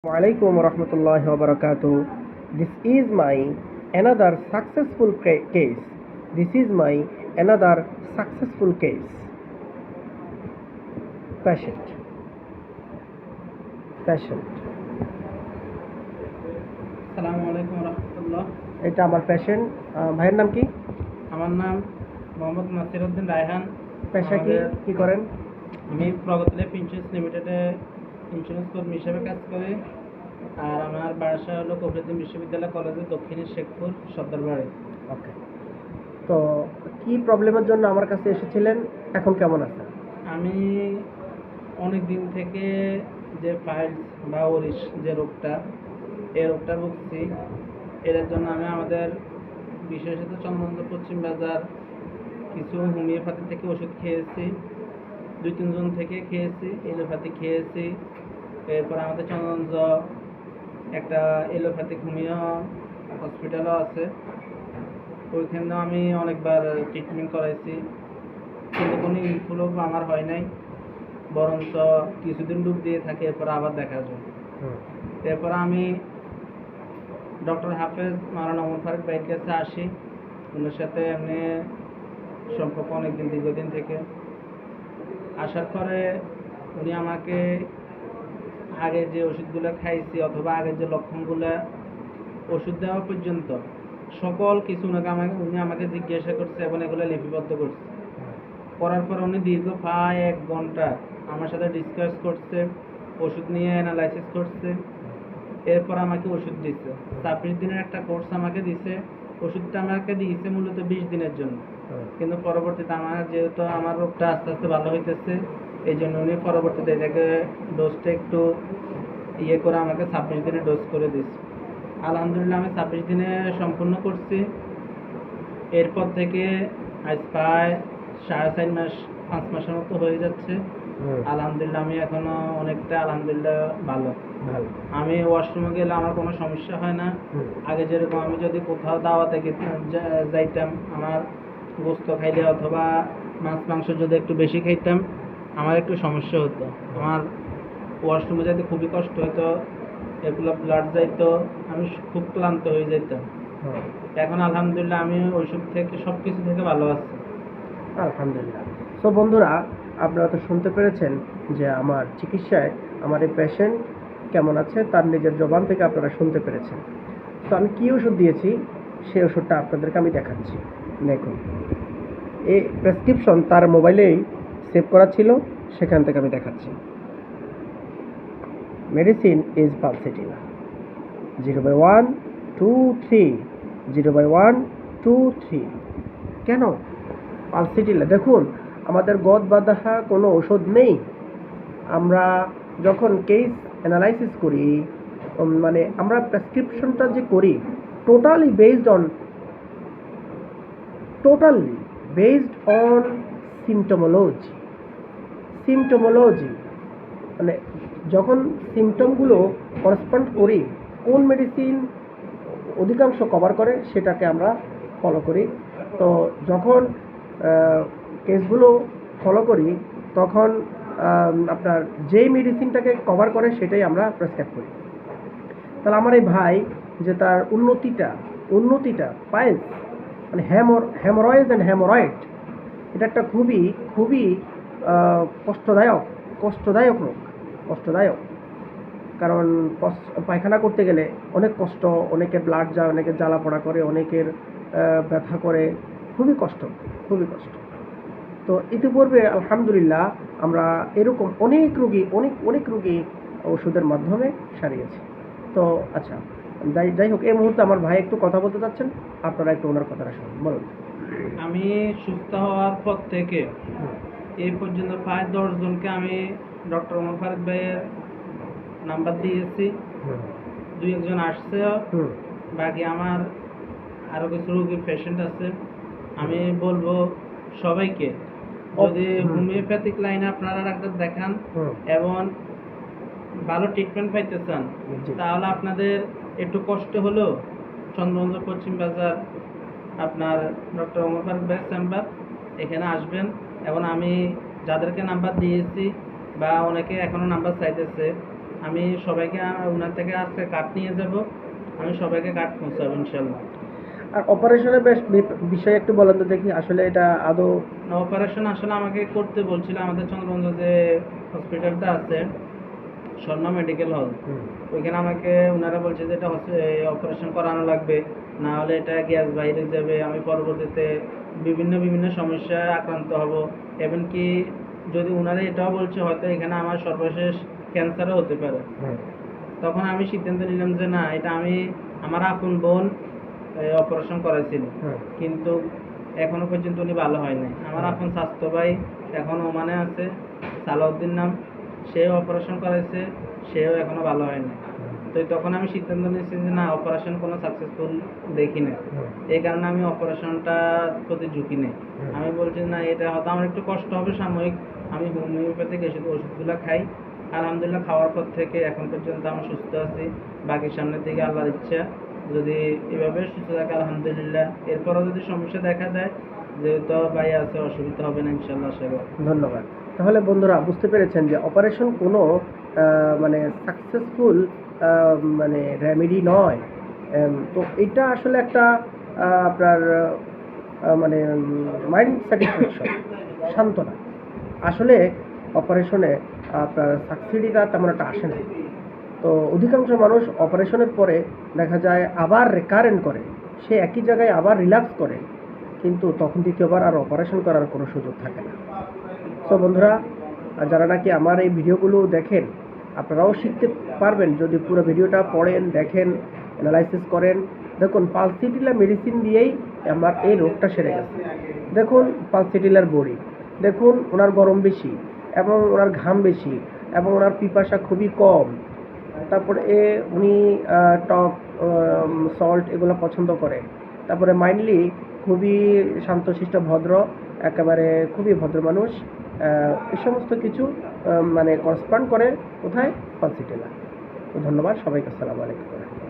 Assalamualaikum warahmatullahi wabarakatuh. This is my another successful case. This is my another successful case. Patient. Patient. আলাইকুম রহমতুল্লাহ এটা আমার patient ভাইয়ের নাম কি আমার নাম মোহাম্মদ নাসির উদ্দিন রায়হান পেশা কি কি করেন আমি প্রগতি লাইফ লিমিটেডে ইন্স্যুরেন্স কর্মী হিসেবে কাজ করি। আর আমার বাসা হলো কবিরুদ্দিন বিশ্ববিদ্যালয় কলেজের দক্ষিণে শেখপুর সর্দারবাড়ি। ওকে তো কি প্রবলেমের জন্য আমার কাছে এসেছিলেন? এখন কেমন আছেন? আমি অনেক দিন থেকে যে ফাইলস বা ওরিস যে রোগটা এই রোগটা ভুগছি। এটার জন্য আমি আমাদের বিশেষত চন্দ্রনগর পশ্চিম বাজার কিছু হোমিওপ্যাথি থেকে ওষুধ খেয়েছি। দুই তিনজন থেকে খেয়েছি এলোপ্যাথি খেয়েছি। এরপর আমাদের চন্দ্রগঞ্জ একটা এলোপ্যাথিক হোমিও হসপিটালও আছে। ওইখানেও আমি অনেকবার ট্রিটমেন্ট করাইছি। কিন্তু কোনো ইমপ্রুভ আমার হয় নাই। বরঞ্চ কিছুদিন ডুব দিয়ে থাকে এরপর আবার দেখা যায়। এরপর আমি ডক্টর হাফেজ মারানা ওমর ফারুক ভাইয়ের কাছে আসি। ওনার সাথে এমনি সম্পর্ক অনেকদিন দীর্ঘদিন থেকে। আসার পরে উনি আমাকে আগে যে ওষুধগুলো খাইছি অথবা আগের যে লক্ষণগুলো ওষুধ দেওয়া পর্যন্ত সকল কিছু ওনাকে আমাকে উনি আমাকে জিজ্ঞাসা করছে এবং এগুলো লিপিবদ্ধ করছে। করার পর উনি দীর্ঘ প্রায় এক ঘণ্টা আমার সাথে ডিসকাস করছে, ওষুধ নিয়ে অ্যানালাইসিস করছে, এরপর আমাকে ওষুধ দিচ্ছে ছাব্বিশ দিনের একটা কোর্স আমাকে দিছে। ওষুধটা আমাকে দিয়েছে মূলত বিশ দিনের জন্য। কিন্তু পরবর্তীতে আমার যেহেতু আমার রোগটা আস্তে আস্তে ভালো হইতেছে এই জন্য উনি পরবর্তীতে এটাকে ডোজটা একটু ইয়ে করে আমাকে ছাব্বিশ দিনে ডোজ করে দিচ্ছে আলহামদুলিল্লাহ আমি ছাব্বিশ দিনে সম্পূর্ণ করছি। এরপর থেকে আজ প্রায় সাড়ে চার মাস পাঁচ মাসের মতো হয়ে যাচ্ছে। আলহামদুলিল্লাহ আমি এখনও অনেকটা আলহামদুলিল্লাহ ভালো। আমি ওয়াশরুমে গেলে আমার কোনো সমস্যা হয় না। আগে যেরকম আমি যদি কোথাও দাওয়াতে যাইতাম আমার গোস্ত খাইলে অথবা মাছ মাংস যদি একটু বেশি খাইতাম আমার একটু সমস্যা হতো। আমার ওয়াশরুমে যেতে খুবই কষ্ট হতো এগুলো ব্লাড যাইতো আমি খুব ক্লান্ত হয়ে যেতাম এখন আলহামদুলিল্লাহ আমি ওইসব থেকে সব কিছু থেকে ভালো আছি। আলহামদুলিল্লাহ। তো বন্ধুরা আপনারা তো শুনতে পেরেছেন যে আমার চিকিৎসায় আমার এই পেশেন্ট কেমন আছে, তার নিজের জবান থেকে আপনারা শুনতে পেরেছেন। তো আমি কী ওষুধ দিয়েছি, সেই ওষুধটা আপনাদেরকে আমি দেখাচ্ছি। দেখুন এই প্রেসক্রিপশন তার মোবাইলেই সেভ করা ছিল, সেখান থেকে আমি দেখাচ্ছি। Medicine is pulsatilla zero by one two three zero by one two three কেন? পালসিটিলা দেখুন, আমাদের গদ বাঁধা কোনো ওষুধ নেই। আমরা যখন কেস অ্যানালাইসিস করি মানে আমরা প্রেসক্রিপশনটা যে করি totally based on totally based on symptomology symptomology মানে যখন সিমটমগুলো করসপন্ড করি, কোন মেডিসিন অধিকাংশ কভার করে, সেটাকে আমরা ফলো করি। তো যখন কেসগুলো ফলো করি, তখন আপনার যেই মেডিসিনটাকে কভার করে সেটাই আমরা প্রেসক্রাইব করি। তাহলে আমার এই ভাই যে তার উন্নতিটা উন্নতিটা পাইলস মানে হ্যামর হ্যামোরয়েজ অ্যান্ড হ্যামোরয়েড এটা একটা খুবই খুবই কষ্টদায়ক কষ্টদায়ক রোগ, কষ্টদায়ক। কারণ পায়খানা করতে গেলে অনেক কষ্ট অনেকের ব্লাড যায় অনেকের জ্বালা পড়া করে, অনেকের ব্যথা করে, খুবই কষ্ট খুবই কষ্ট। তো ইতিপূর্বে আলহামদুলিল্লাহ আমরা এরকম অনেক রুগী অনেক অনেক রুগী ওষুধের মাধ্যমে সারিয়েছি। তো আচ্ছা যাই যাই হোক এই মুহূর্তে আমার ভাই একটু কথা বলতে চাচ্ছেন আপনারা একটু ওনার কথাটা শুনুন বলুন। আমি সুস্থ হওয়ার পর থেকে এই পর্যন্ত প্রায় দশ জনকে আমি ডক্টর ওমর ফারুক ভাইয়ের নাম্বার দিয়েছি। দুই একজন আসছে। বাকি আমার আরও কিছু রোগীর পেশেন্ট আছে। আমি বলব সবাইকে যদি হোমিওপ্যাথিক লাইনে আপনারা ডাক্তার দেখান এবং ভালো ট্রিটমেন্ট পাইতে চান তাহলে আপনাদের একটু কষ্ট হলো। চন্দ্রগঞ্জ পশ্চিম বাজার আপনার ডক্টর ওমর ফারুক ভাইয়ের চেম্বার এখানে আসবেন এবং আমি যাদেরকে নাম্বার দিয়েছি বা অনেকে এখনও নাম্বার চাইতেছে আমি সবাইকে ওনার থেকে আজকে কার্ড নিয়ে যাব আমি সবাইকে কার্ড পৌঁছাবো ইনশাল্লাহ। আর অপারেশনের বেশ বিষয়ে একটু বলেন তো দেখি আসলে এটা আদৌ অপারেশন আসলে আমাকে করতে বলছিল আমাদের চন্দ্রগঞ্জ যে হসপিটালটা আছে স্বর্ণ মেডিকেল হল ওইখানে আমাকে ওনারা বলছে যে এটা অপারেশন করানো লাগবে না হলে এটা গ্যাস বাইরে যাবে আমি পরবর্তীতে বিভিন্ন বিভিন্ন সমস্যায় আক্রান্ত হব। এমনকি যদি ওনারা এটাও বলছে হয়তো এখানে আমার সর্বশেষ ক্যান্সারও হতে পারে। তখন আমি সিদ্ধান্ত নিলাম যে না এটা আমি আমার আপন বোন অপারেশন করাইছিল কিন্তু এখনও পর্যন্ত উনি ভালো হয় নাই আমার এখন স্বাস্থ্য ভাই এখন ওমানে আছে সালাউদ্দিন নাম। সেও অপারেশন করাইছে সেও এখনও ভালো হয় নাই তো তখন আমি সিদ্ধান্ত নিয়েছি যে না অপারেশন কোনো সাকসেসফুল দেখি না। এই কারণে আমি অপারেশনটা প্রতি ঝুঁকি নেই। আমি বলছি না এটা হয়তো আমার একটু কষ্ট হবে সাময়িক। আমি হোমিওপ্যাথিক ওষুধ ওষুধগুলো খাই। আলহামদুলিল্লাহ খাওয়ার পর থেকে এখন পর্যন্ত আমি সুস্থ আছি। বাকি সামনের দিকে আল্লাহর ইচ্ছা। যদি এভাবে সুস্থ থাকে, আলহামদুলিল্লাহ। এরপরও যদি সমস্যা দেখা যায় যেহেতু ভাই আছে, অসুবিধা হবে না ইনশাল্লাহ আশা ধন্যবাদ। তাহলে বন্ধুরা, বুঝতে পেরেছেন যে অপারেশন কোনো মানে সাকসেসফুল মানে রেমেডি নয়। তো এটা আসলে একটা আপনার মানে মাইন্ড স্যাটিসফ্যাকশন সান্ত্বনা। আসলে অপারেশনে আপনার সাকসিডিটা তেমন একটা আসে না। তো অধিকাংশ মানুষ অপারেশনের পরে দেখা যায় আবার রেকারেন্ট করে। সে একই জায়গায় আবার রিল্যাক্স করে। কিন্তু তখন দ্বিতীয়বার আর অপারেশন করার কোনো সুযোগ থাকে না। তো বন্ধুরা যারা নাকি আমার এই ভিডিওগুলো দেখেন, আপনারাও শিখতে পারবেন। যদি পুরো ভিডিওটা পড়েন, দেখেন অ্যানালাইসিস করেন, দেখুন পালসিটিলা মেডিসিন দিয়েই আমার এই রোগটা সেরে গেছে। দেখুন পালসিটিলার বড়ি। দেখুন, ওনার গরম বেশি এবং ওনার ঘাম বেশি এবং ওনার পিপাসা খুবই কম। তারপরে এ, উনি টক সল্ট এগুলো পছন্দ করে। তারপরে মাইন্ডলি খুবই শান্তশিষ্ট, ভদ্র, একেবারে খুবই ভদ্র মানুষ। এ সমস্ত কিছু মানে করসপন্ড করে কোথায়? কনসিটেলা ধন্যবাদ, সবাইকে আসসালামু আলাইকুম।